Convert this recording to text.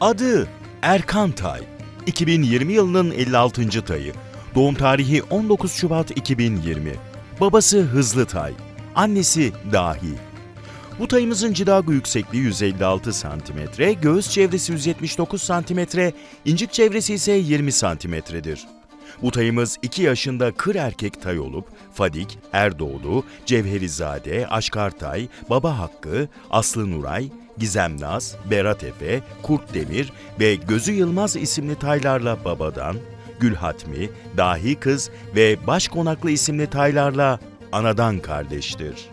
Adı Erkan Tay. 2020 yılının 56. tayı. Doğum tarihi 19 Şubat 2020. Babası Hızlı Tay. Annesi Dahi. Bu tayımızın cidago yüksekliği 156 cm, göğüs çevresi 179 cm, incik çevresi ise 20 cm'dir. Bu tayımız 2 yaşında kır erkek tay olup Fadik, Erdoğdu, Cevherizade, Aşkartay, Baba Hakkı, Aslı Nuray, Gizem Naz, Berat Efe, Kurt Demir ve Gözü Yılmaz isimli taylarla babadan, Gül Hatmi, Dahi Kız ve Başkonaklı isimli taylarla anadan kardeştir.